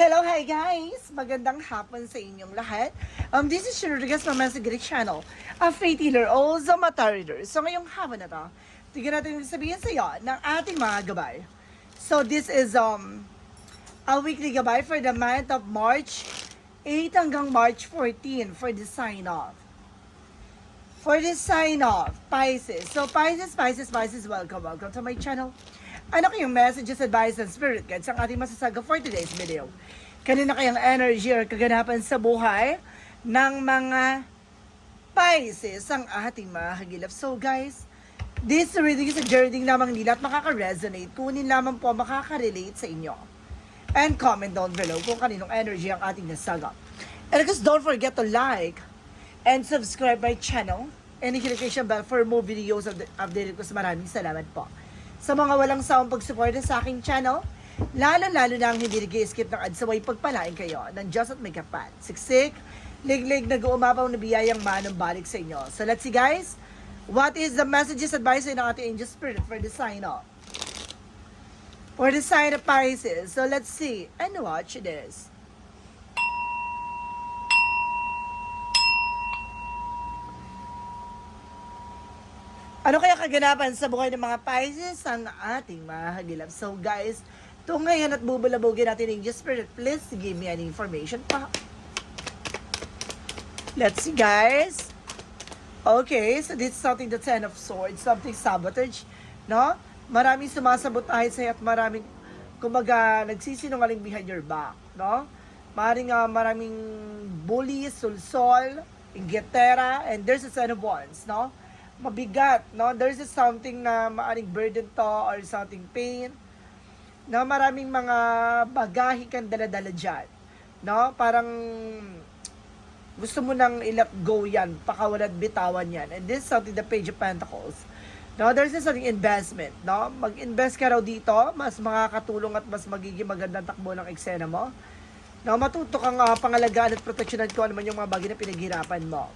Hello, hi guys! Magandang hapon sa inyong lahat. Um, this is Shin Rodriguez from Mesa Greek Channel, a faith healer, also mata reader. So ngayong hapon na to, tignan natin sabihin sa iyo ng ating mga gabay. So this is um a weekly gabay for the month of March 8 hanggang March 14 for the sign off. For the sign off, Pisces. So Pisces, Pisces, Pisces, welcome, welcome to my channel. Ano kayong messages, advice, and spirit guides ang ating masasaga for today's video? Kanina kayang energy or kaganapan sa buhay ng mga Pisces ang ating mga hagilap. So guys, this reading is a journey lamang nila at makaka-resonate. Kunin lamang po makaka-relate sa inyo. And comment down below kung kaninong energy ang ating nasaga. And course, don't forget to like and subscribe my channel and hit the notification bell for more videos of updated ko sa maraming salamat po. Sa mga walang sawang pagsuporta sa aking channel, lalo-lalo na ang hindi nag-skip ng ads saway pagpalain kayo ng Diyos at may kapat. Siksik, liglig, nag-uumapaw na biyayang manong balik sa inyo. So let's see guys, what is the messages advice ng ating angel spirit for the sign off? For the sign of Pisces. So let's see and watch this. Ano kaya kaganapan sa buhay ng mga Pisces ang ating mga? So guys, ito ngayon at bubulabugin natin ng Angel Spirit. Please give me any information pa. Let's see guys. Okay, so this is something the Ten of Swords, something sabotage, no? Maraming sumasabotahe sa'yo at maraming, kumbaga, nagsisinungaling behind your back, no? Maraming, ah, maraming bully, sulsol, ingetera, and there's a Ten of Wands, no? Mabigat, no? There's just something na maaring burden to or something pain, no? Maraming mga bagahe kang dala-dala dyan, no? Parang, gusto mo nang i-let go yan, pakawalan bitawan yan. And this is something the Page of Pentacles. No, there's this something investment, no? Mag-invest ka raw dito, mas makakatulong at mas magiging magandang takbo ng eksena mo. No, matuto kang uh, pangalagaan at proteksyonan ko ano man yung mga bagay na pinaghirapan mo.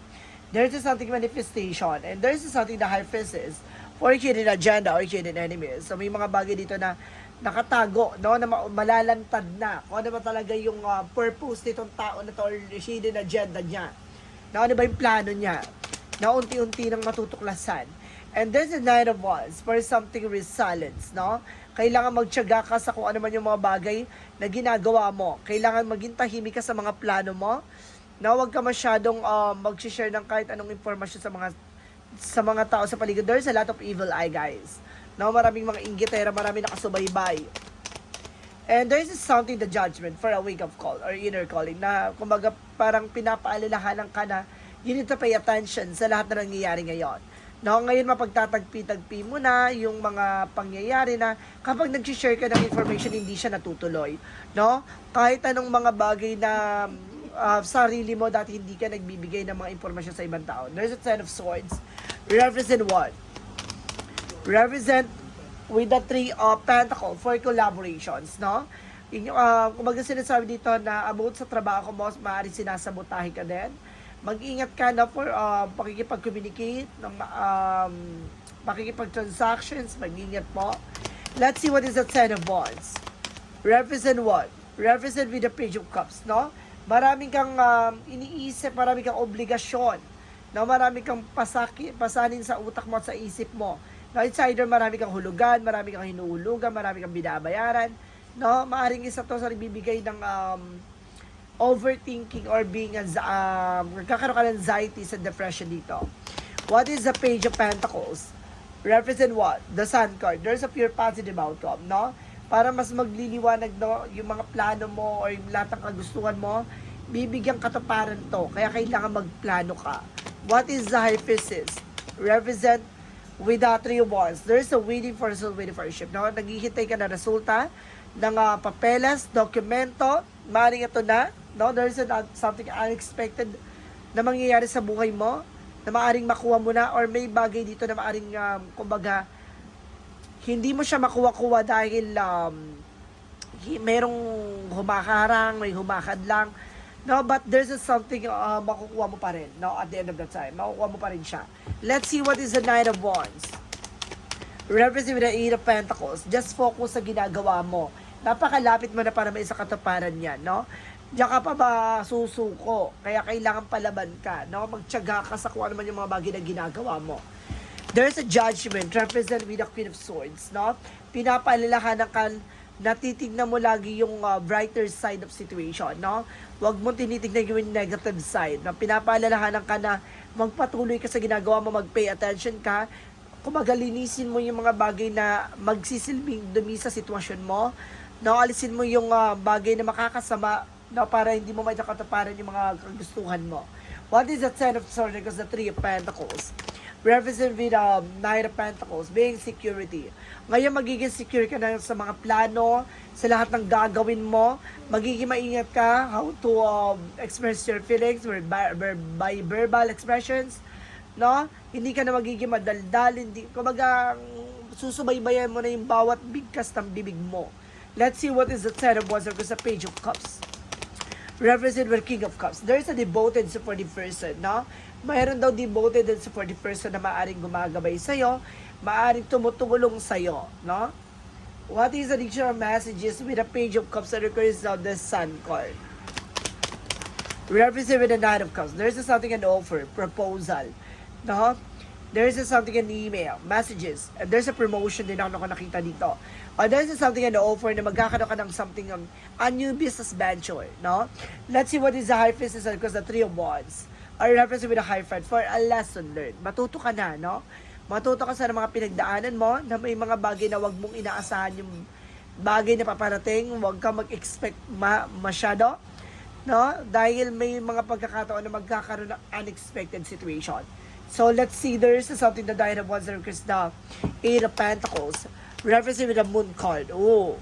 There's this something manifestation, and there's this something the high is for hidden agenda or hidden enemies. So may mga bagay dito na nakatago, no, na ma- malalantad na kung ano ba talaga yung uh, purpose nitong tao na to or hidden agenda niya. Na ano ba yung plano niya? Na unti-unti nang matutuklasan. And there's a nine of wands for something resilience, no? Kailangan magtiyaga ka sa kung ano man yung mga bagay na ginagawa mo. Kailangan maging tahimik ka sa mga plano mo. Na huwag ka masyadong uh, mag-share ng kahit anong informasyon sa mga sa mga tao sa paligid. There's a lot of evil eye, guys. No, maraming mga inggitera, maraming nakasubaybay. And there's something the judgment for a wake up call or inner calling na kumbaga parang pinapaalalahanan ka na you need to pay attention sa lahat na nangyayari ngayon. No, ngayon mapagtatagpi-tagpi mo na yung mga pangyayari na kapag nag-share ka ng information hindi siya natutuloy. No? Kahit anong mga bagay na uh, sarili mo dati hindi ka nagbibigay ng mga impormasyon sa ibang tao. There's a ten of swords. Represent what? represent with the three of pentacle for collaborations, no? Yung, uh, kumbaga sinasabi dito na about sa trabaho mo, maaari sinasabotahe ka din. Mag-ingat ka na for uh, pakikipag-communicate, ng, um, pakikipag-transactions, mag-ingat po. Let's see what is the Ten of Wands. Represent what? Represent with the Page of Cups, no? Marami kang um, iniisip, marami kang obligasyon, no? Marami kang pasaki, pasanin sa utak mo at sa isip mo. No, it's either marami kang hulugan, marami kang hinuhulugan, marami kang binabayaran. No, maaring isa to sa nagbibigay ng um, overthinking or being um, nagkakaroon ka ng anxiety sa depression dito. What is the Page of Pentacles? Represent what? The Sun card. There's a pure positive outcome, no? Para mas magliliwanag no, yung mga plano mo or yung lahat ng kagustuhan mo, bibigyan katuparan to. Kaya kailangan magplano ka. What is the Priestess? Represent with the three of wands, there's a waiting for result, waiting for ship. No? Naghihintay ka na resulta ng uh, papeles, dokumento, maaaring ito na, no? there's a, something unexpected na mangyayari sa buhay mo, na maaaring makuha mo na, or may bagay dito na maaaring, um, kumbaga, hindi mo siya makuha-kuha dahil um, merong humaharang, may humakad lang, No, but there's a something uh, makukuha mo pa rin, no, at the end of the time. Makukuha mo pa rin siya. Let's see what is the Knight of Wands. Represent with the Eight of Pentacles. Just focus sa ginagawa mo. Napakalapit mo na para may sa katuparan yan, no? Diyan ka pa ba susuko? Kaya kailangan palaban ka, no? Magtyaga ka sa kung ano man yung mga bagay na ginagawa mo. There's a judgment represented with the Queen of Swords, no? Pinapaalalahanan ka na titignan mo lagi yung uh, brighter side of situation, no? Huwag mo tinitignan yung negative side, no? Pinapaalalahanan ka na magpatuloy ka sa ginagawa mo, mag-pay attention ka, kumagalinisin mo yung mga bagay na magsisilbing dumi sa sitwasyon mo, no? Alisin mo yung uh, bagay na makakasama, no? Para hindi mo may nakataparan yung mga kagustuhan mo. What is the Ten of Swords? Because the Three of Pentacles represent with um, Knight of Pentacles, being security. Ngayon, magiging secure ka na sa mga plano, sa lahat ng gagawin mo. Magiging maingat ka how to um, express your feelings by, by, verbal expressions. No? Hindi ka na magiging madaldal. Hindi, kumbaga, susubaybayan mo na yung bawat bigkas ng bibig mo. Let's see what is the Ten of Wands or sa Page of Cups represent with King of Cups. There's a devoted supportive person, no? Mayroon daw devoted and supportive person na maaring gumagabay sa'yo, maaring tumutulong sa'yo, no? What is the additional messages with a Page of Cups that occurs of the Sun card? Represent with the Nine of Cups. There's something an offer, proposal, no? There's something an email, messages, and there's a promotion din ako nakita dito. Or there's something an offer na magkakaroon ka ng something, um, a new business venture, no? Let's see what is the high business because the three of wands are represented with a high friend for a lesson learned. Matuto ka na, no? Matuto ka sa mga pinagdaanan mo na may mga bagay na wag mong inaasahan yung bagay na paparating, wag ka mag-expect ma- masyado, no? Dahil may mga pagkakataon na magkakaroon ng unexpected situation. So let's see, there's something that Diana wants to request the Eight of Pentacles, referencing with the Moon card. Oh,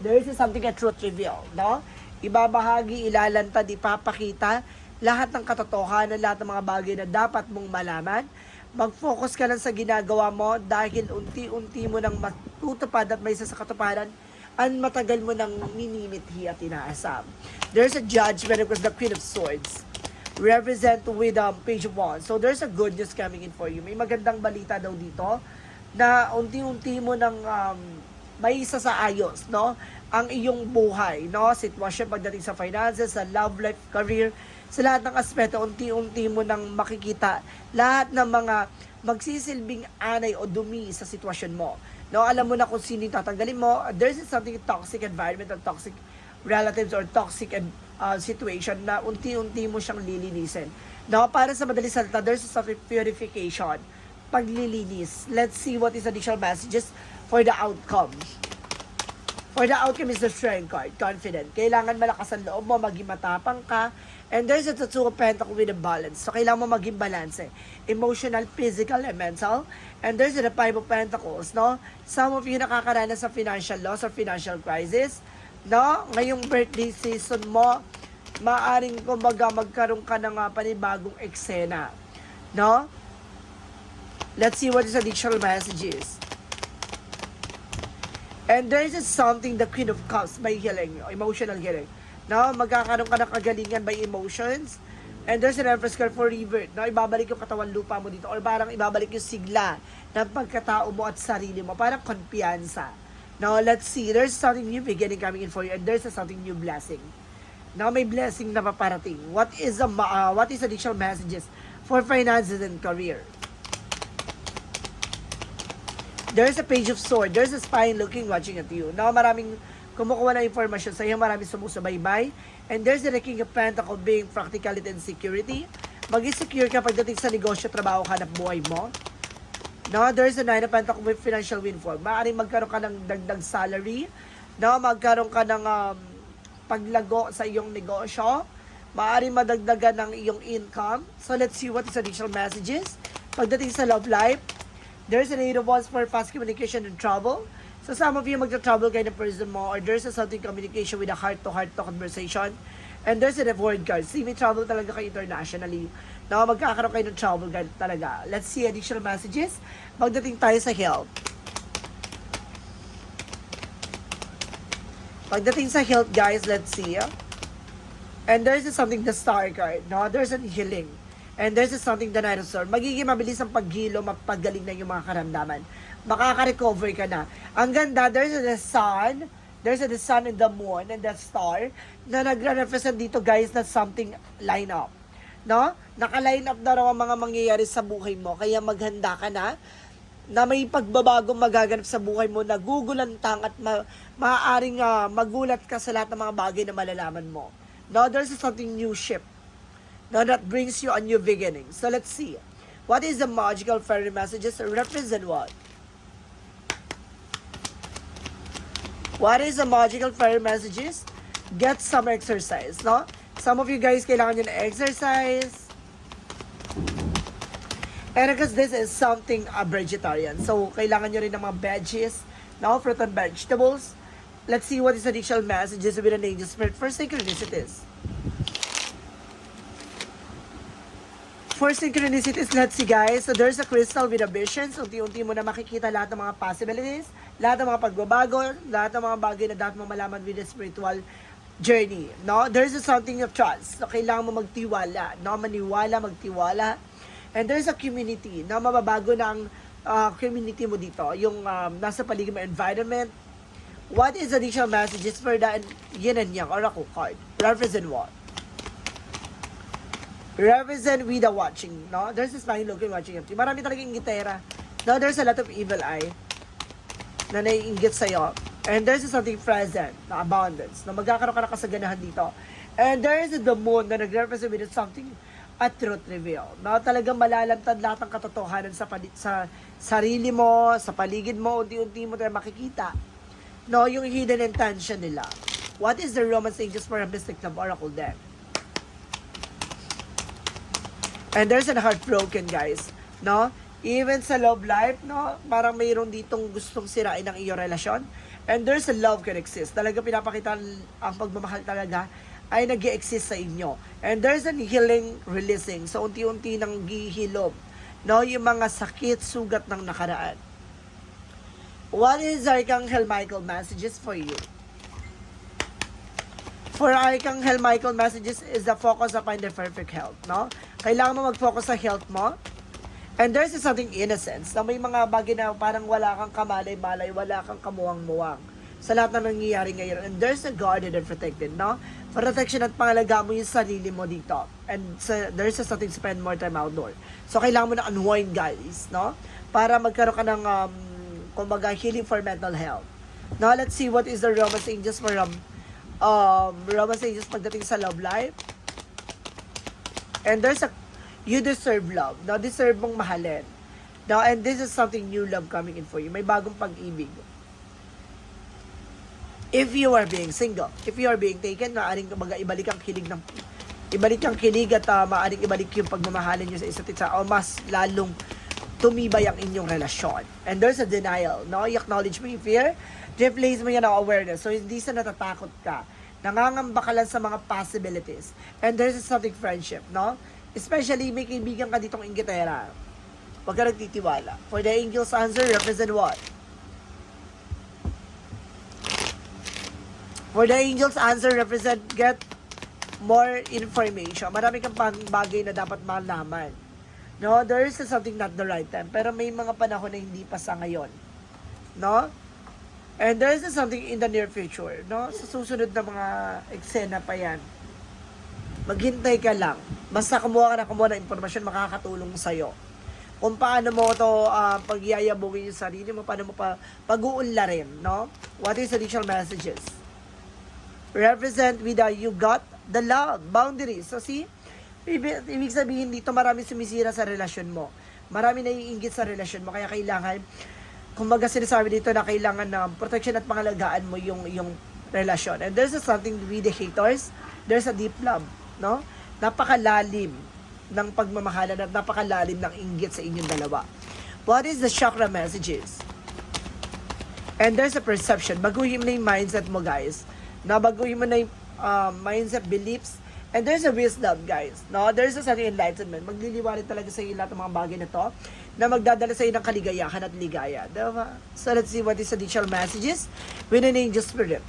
there is something a truth reveal, no? Ibabahagi, ilalantad, ipapakita lahat ng katotohanan, lahat ng mga bagay na dapat mong malaman. Mag-focus ka lang sa ginagawa mo dahil unti-unti mo nang matutupad at may isa sa katuparan ang matagal mo nang ninimithi at inaasam. There's a judgment because the Queen of Swords represent with um, page 1. So there's a good news coming in for you. May magandang balita daw dito na unti-unti mo nang um, may isa sa ayos, no? Ang iyong buhay, no? Sitwasyon pagdating sa finances, sa love life, career, sa lahat ng aspeto, unti-unti mo nang makikita lahat ng mga magsisilbing anay o dumi sa sitwasyon mo. No, alam mo na kung sino tatanggalin mo. There's something toxic environment or toxic relatives or toxic uh, situation na unti-unti mo siyang lilinisin. No, para sa madali salita, there's a purification, paglilinis. Let's see what is additional messages for the outcome. For the outcome is the strength card, confident. Kailangan malakas ang loob mo, maging matapang ka. And there's a of pentacle with a balance. So, kailangan mo maging balance eh. Emotional, physical, and mental. And there's the five of pentacles, no? Some of you nakakaranas sa financial loss or financial crisis. No? Ngayong birthday season mo, maaring kumbaga magkaroon ka ng panibagong eksena. No? Let's see what is additional messages. And there is something the Queen of Cups by healing, emotional healing. No, magkakaroon ka ng kagalingan by emotions. And there's an card for revert. No, ibabalik yung katawan lupa mo dito or parang ibabalik yung sigla ng pagkatao mo at sarili mo. Parang konpiyansa. Now, let's see. There's something new beginning coming in for you and there's a something new blessing. Now, may blessing na paparating. What is the, uh, what is additional messages for finances and career? There's a page of sword. There's a spy looking, watching at you. Now, maraming kumukuha ng informasyon sa iyo, maraming sumusubaybay. And there's the King of Pentacle being practicality and security. Mag-secure ka pagdating sa negosyo, trabaho, hanap buhay mo. No, there's a Nine of Pentacle with financial windfall. Maaaring magkaroon ka ng dagdag salary. No, magkaroon ka ng um, paglago sa iyong negosyo. Maaaring madagdagan ng iyong income. So, let's see what is additional messages. Pagdating sa love life, There's an eight of wands for fast communication and travel. So some of you magta-travel kayo ng person mo or there's a something communication with a heart-to-heart to conversation. And there's a reward card. See, may travel talaga kayo internationally. Na magkakaroon kayo ng travel card talaga. Let's see additional messages. Pagdating tayo sa health. Pagdating sa health, guys, let's see. And there's something the star card. No, there's a healing. And there's a something the Sword. Magiging mabilis ang paghilo, mapagaling na yung mga karamdaman. Makaka-recover ka na. Ang ganda, there's the sun, There's the sun and the moon and the star na nagre-represent dito guys na something line up. No? Naka-line up na raw ang mga mangyayari sa buhay mo. Kaya maghanda ka na na may pagbabagong magaganap sa buhay mo na gugulantang at ma- maaaring ah, magulat ka sa lahat ng mga bagay na malalaman mo. No, there's something new ship. No, that brings you a new beginning. So let's see. What is the magical fairy messages represent what? What is the magical fairy messages? Get some exercise, no? Some of you guys kailangan nyo na exercise. And because this is something a vegetarian. So, kailangan nyo rin ng mga veggies, no? Fruit and vegetables. Let's see what is the additional messages with an angel spirit for synchronicities. For synchronicities, let's see guys. So there's a crystal with a vision. So unti-unti mo na makikita lahat ng mga possibilities, lahat ng mga pagbabago, lahat ng mga bagay na dapat mo malaman with the spiritual journey. No? There's a something of trust. So kailangan mo magtiwala. No? Maniwala, magtiwala. And there's a community na mababago ng uh, community mo dito. Yung um, nasa paligid mo environment. What is additional messages for the yin and yang oracle card? Represent what? Represent with the watching, no? There's a smiling look in watching empty. Marami talagang ingitera. No, there's a lot of evil eye na naiingit sa'yo. And there's something present, na abundance, na magkakaroon ka ng kasaganahan dito. And there's the moon na nag-represent with something a truth reveal. No, talagang malalantad lahat ng katotohanan sa, sa sarili mo, sa paligid mo, unti-unti mo tayo makikita. No, yung hidden intention nila. What is the Roman Angels for a Mystic Love Oracle then? And there's a heartbroken, guys. No? Even sa love life, no? Parang mayroon ditong gustong sirain ang iyong relasyon. And there's a love can exist. Talaga pinapakita ang pagmamahal talaga ay nag exist sa inyo. And there's an healing releasing. So, unti-unti nang gihilom. No? Yung mga sakit, sugat ng nakaraan. What is Archangel Michael messages for you? For Archangel Michael messages is the focus upon the perfect health, no? Kailangan mo mag-focus sa health mo. And there's something innocence na may mga bagay na parang wala kang kamalay-malay, wala kang kamuwang-muwang sa lahat na nangyayari ngayon. And there's a guarded and protected, no? Protection at pangalaga mo yung sarili mo dito. And sa, there's a something spend more time outdoor. So, kailangan mo na unwind, guys, no? Para magkaroon ka ng, um, kumbaga, healing for mental health. Now, let's see what is the Romance Angels for um, um, Romance Angels pagdating sa love life. And there's a, you deserve love. Now, deserve mong mahalin. Now, and this is something new love coming in for you. May bagong pag-ibig. If you are being single, if you are being taken, maaaring ibalik ang kilig ng ibalik ang kilig at uh, maaaring ibalik yung pagmamahalan nyo sa isa't isa o mas lalong tumibay ang inyong relasyon. And there's a denial, no? I-acknowledge mo yung fear, replace mo yan ng awareness. So, hindi sa natatakot ka. Nangangamba ka lang sa mga possibilities. And there's something friendship, no? Especially, may kaibigan ka ditong ingitera. Huwag ka nagtitiwala. For the angel's answer, represent what? For the angel's answer, represent get more information. Marami kang bagay na dapat malaman. No, there is something not the right time. Pero may mga panahon na hindi pa sa ngayon. No? And there is something in the near future. No? Sa susunod na mga eksena pa yan. Maghintay ka lang. Basta kumuha ka na kumuha ng impormasyon, makakatulong sa'yo. Kung paano mo to uh, pagyayabungin yung sarili mo, paano mo pa pag-uunlarin, no? What is additional messages? Represent with a you got the love, boundaries. So see, ibig, ibig sabihin dito marami sumisira sa relasyon mo. Marami naiinggit sa relasyon mo. Kaya kailangan, kumbaga sinasabi dito na kailangan na protection at pangalagaan mo yung, yung relasyon. And there's something with the haters, there's a deep love, no? Napakalalim ng pagmamahalan at napakalalim ng inggit sa inyong dalawa. What is the chakra messages? And there's a perception. Baguhin mo na yung mindset mo, guys. Na baguhin mo na yung uh, mindset, beliefs. And there's a wisdom, guys. No? There's a certain enlightenment. Magliliwanag talaga sa iyo lahat ng mga bagay na to na magdadala sa iyo ng kaligayahan at ligaya. Diba? So let's see what is additional messages with an angel spirit.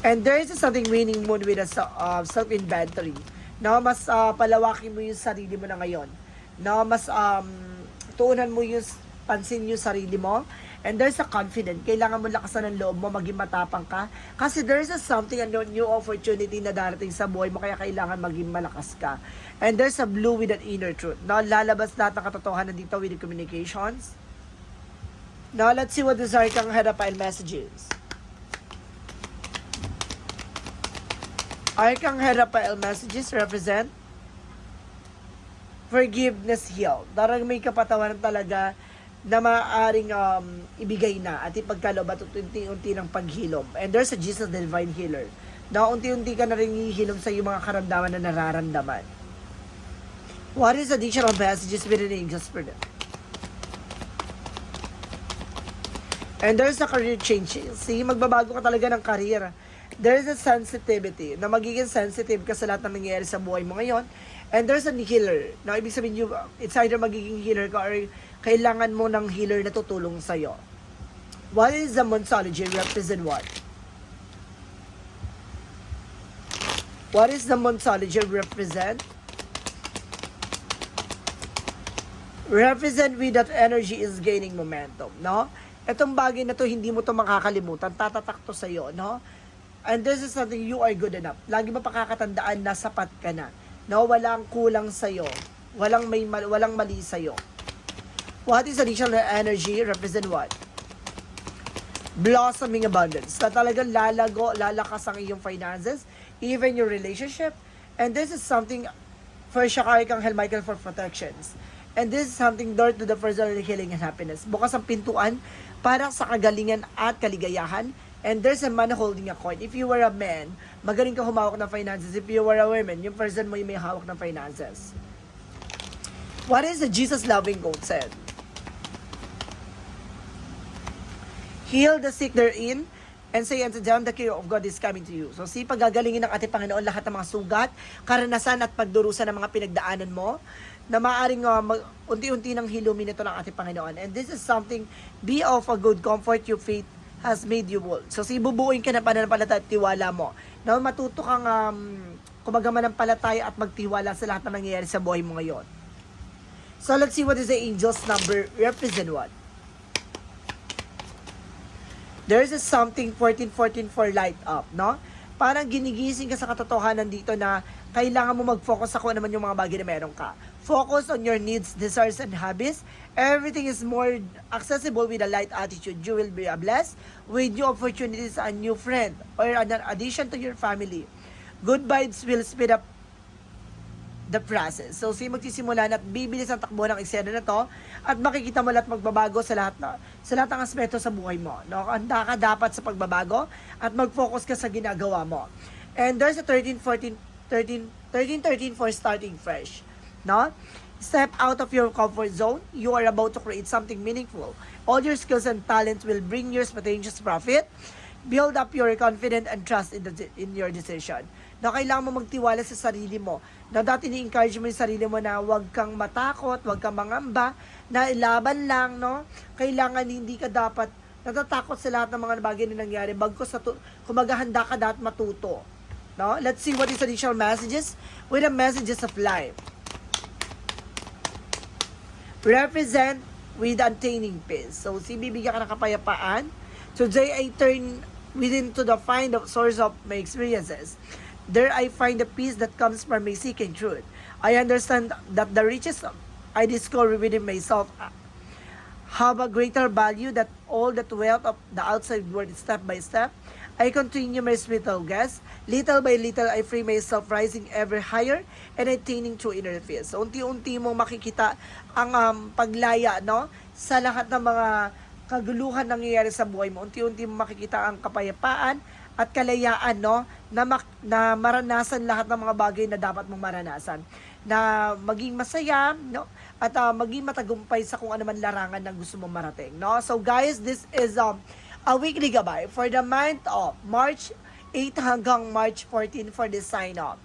And there is something winning moon with a uh, self-inventory. No, mas uh, palawakin mo yung sarili mo na ngayon. No, mas um, tuunan mo yung pansin yung sarili mo. And there's a confident. Kailangan mo lakasan ng loob mo, maging matapang ka. Kasi there's a something, a new opportunity na darating sa buhay mo, kaya kailangan maging malakas ka. And there's a blue with an inner truth. No, lalabas lahat ng katotohanan dito with the communications. Now, let's see what these are kang Herapile messages. Arcang Herapile messages represent forgiveness healed. Darang may kapatawaran talaga na maaaring um, ibigay na at ipagkalob at unti-unti ng paghilom. And there's a Jesus the Divine Healer na unti-unti ka na rin hihilom sa iyong mga karamdaman na nararamdaman. What is additional messages within the angels for them? And there's a career change. See, magbabago ka talaga ng career. There's a sensitivity na magiging sensitive ka sa lahat ng nangyayari sa buhay mo ngayon. And there's a healer. Na ibig sabihin, you, it's either magiging healer ka or kailangan mo ng healer na tutulong sa'yo. What is the Monsology represent what? What is the Monsology represent? represent with that energy is gaining momentum, no? Itong bagay na to, hindi mo to makakalimutan. Tatatak to sa'yo, no? And this is something you are good enough. Lagi mo pakakatandaan na sapat ka na. No, walang kulang sa'yo. Walang, may, walang mali sa'yo. What is additional energy? Represent what? Blossoming abundance. Na talagang lalago, lalakas ang iyong finances, even your relationship. And this is something for Shakari kang Hell Michael for protections. And this is something door to the personal healing and happiness. Bukas ang pintuan para sa kagalingan at kaligayahan. And there's a man holding a coin. If you were a man, magaling ka humawak ng finances. If you were a woman, yung person mo yung may hawak ng finances. What is the Jesus loving quote said? Heal the sick therein, and say unto them, the care of God is coming to you. So, si pagagalingin ng ating Panginoon lahat ng mga sugat, karanasan at pagdurusa ng mga pinagdaanan mo, na maaring uh, mag, unti-unti nang hilumin ito ng ating Panginoon. And this is something, be of a good comfort, your faith has made you bold. So, si bubuin ka ng pananampalataya at tiwala mo, na matuto kang um, kumaga manampalataya at magtiwala sa lahat ng nangyayari sa buhay mo ngayon. So, let's see what is the angel's number represent what? There's a something 1414 for light up, no? Parang ginigising ka sa katotohanan dito na kailangan mo mag-focus sa kung ano naman yung mga bagay na meron ka. Focus on your needs, desires, and habits. Everything is more accessible with a light attitude. You will be a blessed with new opportunities and new friend or an addition to your family. Good vibes will speed up the process. So, si magsisimula na at bibilis ang takbo ng eksena na to at makikita mo lahat magbabago sa lahat na, sa lahat ng aspeto sa buhay mo. No? Handa ka dapat sa pagbabago at mag-focus ka sa ginagawa mo. And there's a 13, 14, 13, 13, 13 for starting fresh. No? Step out of your comfort zone. You are about to create something meaningful. All your skills and talents will bring you spontaneous profit. Build up your confidence and trust in, the, in your decision. Na kailangan mo magtiwala sa sarili mo. Na dati ni-encourage mo yung sarili mo na huwag kang matakot, huwag kang mangamba, na ilaban lang, no? Kailangan hindi ka dapat natatakot sa lahat ng mga bagay na nangyari. Bagkos sa kumagahanda ka dapat matuto. No? Let's see what is additional messages with the messages of life represent with attaining peace. So, si bibigyan ka ng kapayapaan. Today, I turn within to the find of source of my experiences. There, I find the peace that comes from my seeking truth. I understand that the riches I discover within myself have a greater value that all that wealth of the outside world step by step. I continue my spiritual quest. Little by little, I free myself rising ever higher and attaining true inner peace. Unti-unti mong makikita ang um, paglaya, no? Sa lahat ng mga kaguluhan nangyayari sa buhay mo. Unti-unti mong makikita ang kapayapaan at kalayaan, no? Na, mak- na maranasan lahat ng mga bagay na dapat mong maranasan. Na maging masaya, no? At uh, maging matagumpay sa kung ano man larangan na gusto mong marating, no? So, guys, this is um, a weekly gabay for the month of March 8 hanggang March 14 for the sign up.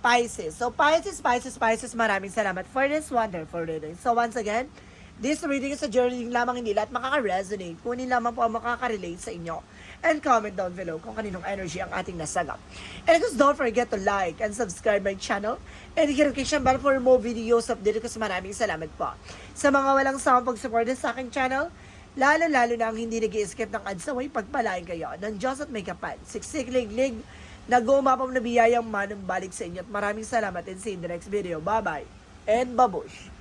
Pisces. So, Pisces, Pisces, Pisces, maraming salamat for this wonderful reading. So, once again, this reading is a journey lamang hindi lahat makaka-resonate. Kunin lamang po ang makaka-relate sa inyo. And comment down below kung kaninong energy ang ating nasagap. And just don't forget to like and subscribe my channel and hit notification bell for more videos update ko sa maraming salamat po. Sa mga walang sawang pag-support sa aking channel, Lalo-lalo na ang hindi nag escape ng adsaway pagpalain kayo ng Diyos at may kapal. Siksik liglig, nag-uumapam na biyayang manumbalik sa inyo at maraming salamat and see you in the next video. Bye-bye and babush!